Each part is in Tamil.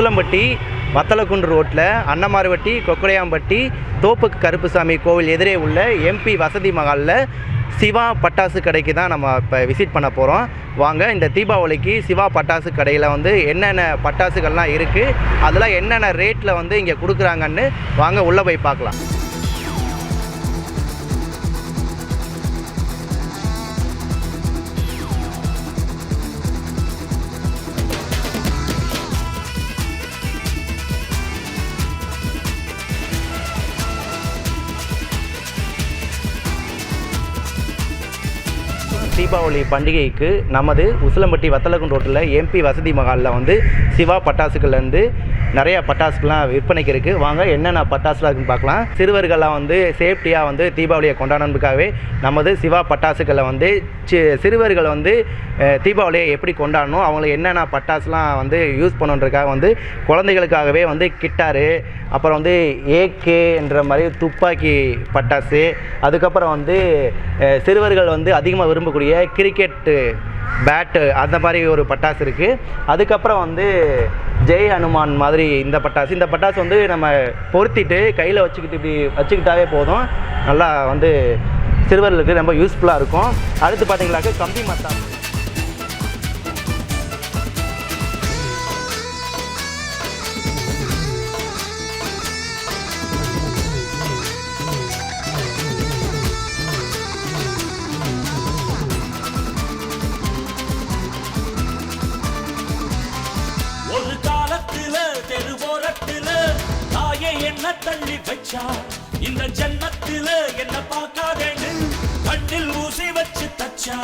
உசிலம்பட்டி வத்தலக்குண்டு ரோட்டில் அன்னமார்வட்டி கொக்கடையாம்பட்டி தோப்புக்கு கருப்புசாமி கோவில் எதிரே உள்ள எம்பி வசதி மகாலில் சிவா பட்டாசு கடைக்கு தான் நம்ம இப்போ விசிட் பண்ண போகிறோம். வாங்க இந்த தீபாவளிக்கு சிவா பட்டாசு கடையில் வந்து என்னென்ன பட்டாசுகள்லாம் இருக்குது அதெல்லாம் என்னென்ன ரேட்டில் வந்து இங்கே கொடுக்குறாங்கன்னு வாங்க உள்ளே போய் பார்க்கலாம். தீபாவளி பண்டிகைக்கு நமது உசிலம்பட்டி வத்தலகுண்டு ரோட்டில் எம்பி வசதி மகாலில் வந்து சிவா பட்டாசுகள்லேருந்து நிறைய பட்டாசுகள்லாம் விற்பனைக்கு இருக்குது. வாங்க என்னென்ன பட்டாசுலாம் இருக்குன்னு பார்க்கலாம். சிறுவர்கள்லாம் வந்து சேஃப்டியாக வந்து தீபாவளியை கொண்டாடணுக்காகவே நமது சிவா பட்டாசுகளை வந்து சி சிறுவர்கள் வந்து தீபாவளியை எப்படி கொண்டாடணும் அவங்களுக்கு என்னென்ன பட்டாசுலாம் வந்து யூஸ் பண்ணுன்றதுக்காக வந்து குழந்தைகளுக்காகவே வந்து கிட்டாரு அப்புறம் வந்து ஏகே என்ற மாதிரி துப்பாக்கி பட்டாசு அதுக்கப்புறம் வந்து சிறுவர்கள் வந்து அதிகமாக விரும்பக்கூடிய கிரிக்கெட்டு பேட்டு அந்த மாதிரி ஒரு பட்டாசு இருக்குது அதுக்கப்புறம் வந்து ஜெய் ஹனுமான் மாதிரி இந்த பட்டாசு. இந்த பட்டாசு வந்து நம்ம பொருத்திட்டு கையில் வச்சுக்கிட்டு இப்படி வச்சுக்கிட்டாவே போதும். நல்லா வந்து சிறுவர்களுக்கு ரொம்ப யூஸ்ஃபுல்லாக இருக்கும். அடுத்து பார்த்தீங்கன்னாக்க கம்பி மத்தாப்பு. தள்ளி வச்சா இந்த ஜன்னத்துல என்ன பார்க்காதேன்னு கண்ணில் ஊசி வச்சு தச்சா.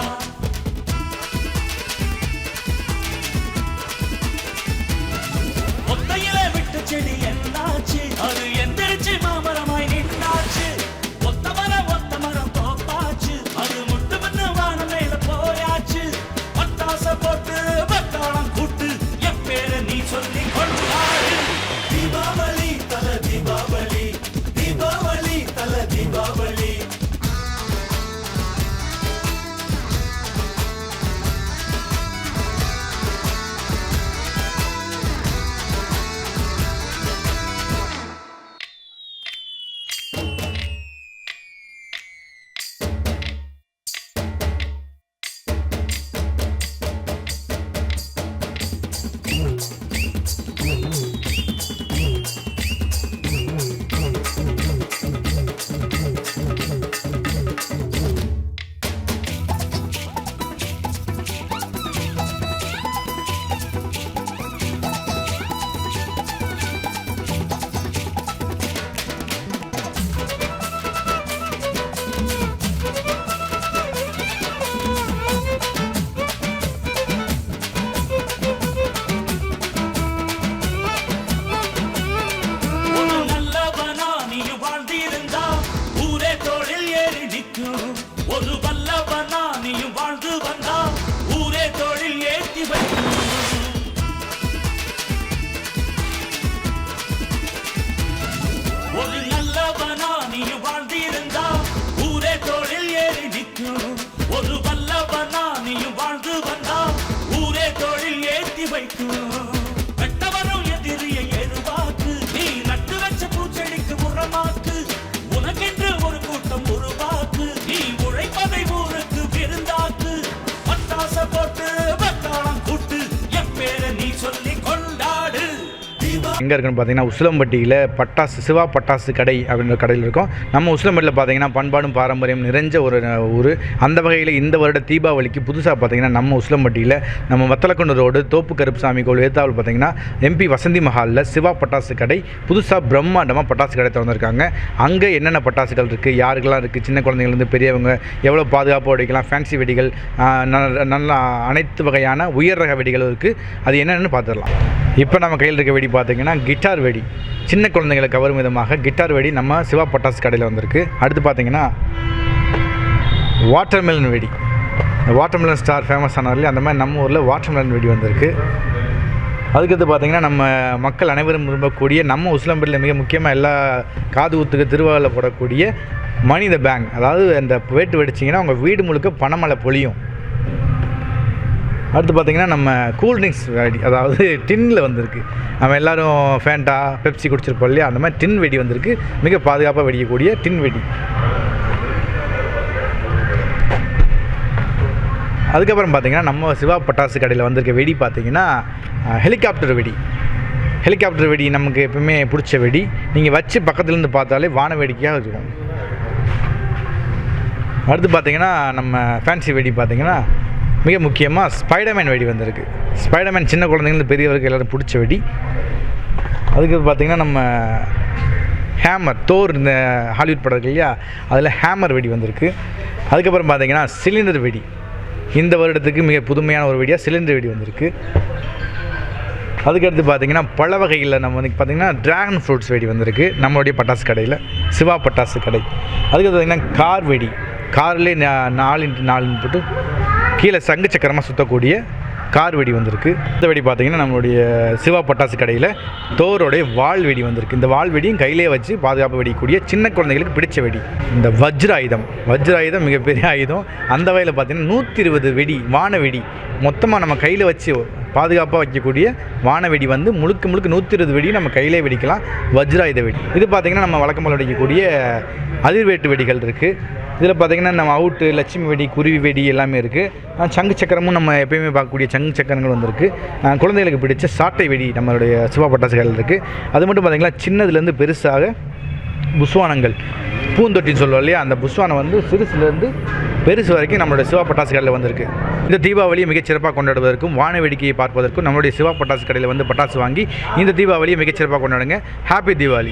எங்கே இருக்குன்னு பார்த்தீங்கன்னா உசிலம்பட்டியில் பட்டாசு சிவா பட்டாசு கடை அப்படின்ற கடையில் இருக்கும். நம்ம உசிலம்பட்டியில் பார்த்தீங்கன்னா பண்பாடும் பாரம்பரியம் நிறைஞ்ச ஒரு ஊர். அந்த வகையில் இந்த வருட தீபாவளிக்கு புதுசாக பார்த்தீங்கன்னா நம்ம உசிலம்பட்டியில் நம்ம வத்தலக்குண்டு ரோடு தோப்பு கருப்புசாமி கோவில் ஏத்தாவில் பார்த்தீங்கன்னா எம்பி வசந்தி மஹாலில் சிவா பட்டாசு கடை புதுசாக பிரம்மாண்டமாக பட்டாசு கடை திறந்துருக்காங்க. அங்கே என்னென்ன பட்டாசுகள் இருக்குது யாருக்கெல்லாம் இருக்குது சின்ன குழந்தைங்கள்லேருந்து பெரியவங்க எவ்வளோ பாதுகாப்பாக வெடிக்கலாம் ஃபேன்சி வெடிகள் ஆஹ், நல்ல அனைத்து வகையான உயர் ரக வெடிகளும் இருக்குது அது என்னென்னு பார்த்துடலாம் இப்போ நம்ம கையில் இருக்க வெடி பார்த்திங்கன்னா கிட்டார் வெடி. சின்ன குழந்தைகளை கவரும் விதமாக கிட்டார் வெடி நம்ம சிவா பட்டாசு கடையில் வந்திருக்கு. அடுத்து பார்த்தீங்கன்னா வாட்டர்மெலன் வெடி. வாட்டர்மெலன் ஸ்டார் ஃபேமஸ் ஆனார்லையே அந்த மாதிரி நம்ம ஊரில் வாட்டர்மெலன் வெடி வந்திருக்கு. அதுக்கடுத்து பார்த்தீங்கன்னா நம்ம மக்கள் அனைவரும் விரும்பக்கூடிய நம்ம உசிலம்பட்டியில் மிக முக்கியமாக எல்லா காது ஊத்துக்கு திருவாவில் போடக்கூடிய மனித பேங்க். அதாவது அந்த வேட்டு வெடிச்சிங்கன்னா உங்கள் வீடு முழுக்க பணமலை பொழியும். அடுத்து பார்த்திங்கன்னா நம்ம கூல்ட்ரிங்க்ஸ் வெடி அதாவது டின்னில் வந்திருக்கு. நம்ம எல்லோரும் ஃபேண்டா பெப்சி குடிச்சிருப்போம் இல்லையா? அந்த மாதிரி டின் வெடி வந்திருக்கு. மிக பாதுகாப்பாக வெடிக்கக்கூடிய டின் வெடி. அதுக்கப்புறம் பார்த்தீங்கன்னா நம்ம சிவா பட்டாசு கடையில் வந்திருக்க வெடி பார்த்தீங்கன்னா ஹெலிகாப்டர் வெடி. ஹெலிகாப்டர் வெடி நமக்கு எப்பவுமே பிடிச்ச வெடி. நீங்கள் வச்சு பக்கத்துலேருந்து பார்த்தாலே வான வேடிக்கையாக இருக்கும். அடுத்து பார்த்தீங்கன்னா நம்ம ஃபேன்சி வெடி பார்த்தீங்கன்னா மிக முக்கியமாக ஸ்பைடர்மேன் வெடி வந்திருக்கு. ஸ்பைடர்மேன் சின்ன குழந்தைங்களுக்கு பெரியவருக்கு எல்லோரும் பிடிச்ச வெடி. அதுக்கு பார்த்தீங்கன்னா நம்ம ஹேமர் தோர் இந்த ஹாலிவுட் படம் இருக்கு இல்லையா? அதில் ஹேமர் வெடி வந்திருக்கு. அதுக்கப்புறம் பார்த்திங்கன்னா சிலிண்டர் வெடி. இந்த வருடத்துக்கு மிக புதுமையான ஒரு வெடியாக சிலிண்டர் வெடி வந்திருக்கு. அதுக்கடுத்து பார்த்தீங்கன்னா பல வகைகளில் நம்ம வந்து பார்த்தீங்கன்னா ட்ராகன் ஃப்ரூட்ஸ் வெடி வந்திருக்கு. நம்மளுடைய பட்டாசு கடையில். சிவா பட்டாசு கடை. அதுக்கு பார்த்தீங்கன்னா கார் வெடி. கார்லேயே நாலு இன்ட்டு நாலு போட்டு கீழே சங்கு சக்கரமாக சுற்றக்கூடிய கார் வெடி வந்திருக்கு. இந்த வெடி பார்த்தீங்கன்னா நம்மளுடைய சிவா பட்டாசு கடையில் தோரோடைய வாள் வெடி வந்திருக்கு. இந்த வாள் வெடியும் கையிலே வச்சு பாதுகாப்பு வெடிக்கக்கூடிய சின்ன குழந்தைகளுக்கு பிடிச்ச வெடி. இந்த வஜ்ர ஆயுதம் வஜ்ர ஆயுதம் மிகப்பெரிய ஆயுதம். அந்த வகையில் பார்த்தீங்கன்னா நூற்றி இருபது வெடி வான வெடி. மொத்தமாக நம்ம கையில் வச்சு பாதுகாப்பாக வைக்கக்கூடிய வான வெடி வந்து முழுக்க முழுக்க நூற்றி இருபது வெடி நம்ம கையிலே வெடிக்கலாம். வஜ்ராயுத வெடி. இது பார்த்திங்கன்னா நம்ம வழக்கம் போல் வெடிக்கக்கூடிய அதிர்வேட்டு வெடிகள் இருக்குது இதில் பார்த்திங்கன்னா நம்ம அவுட்டு லட்சுமி வெடி குருவி வெடி எல்லாமே இருக்குது சங்கு சக்கரமும் நம்ம எப்பயுமே பார்க்கக்கூடிய சங்கு சக்கரங்கள் வந்திருக்கு. குழந்தைகளுக்கு பிடிச்ச சாட்டை வெடி நம்மளுடைய சிவா பட்டாசுகள் இருக்குது அது மட்டும் பார்த்திங்கன்னா சின்னதுலேருந்து பெருசாக புஸ்வானங்கள். பூந்தொட்டின்னு சொல்லுவோம் இல்லையா? அந்த புஸ்வானம் வந்து சிறுசுலேருந்து பெருசு வரைக்கும் நம்மளுடைய சிவா பட்டாசு கடையில் வந்திருக்கு. இந்த தீபாவளியை மிகச்சிறப்பாக கொண்டாடுவதற்கும் வான வேடிக்கையை பார்ப்பதற்கும் நம்மளுடைய சிவா பட்டாசு கடையில் வந்து பட்டாசு வாங்கி இந்த தீபாவளியை மிகச்சிறப்பாக கொண்டாடுங்க. ஹாப்பி தீபாவளி.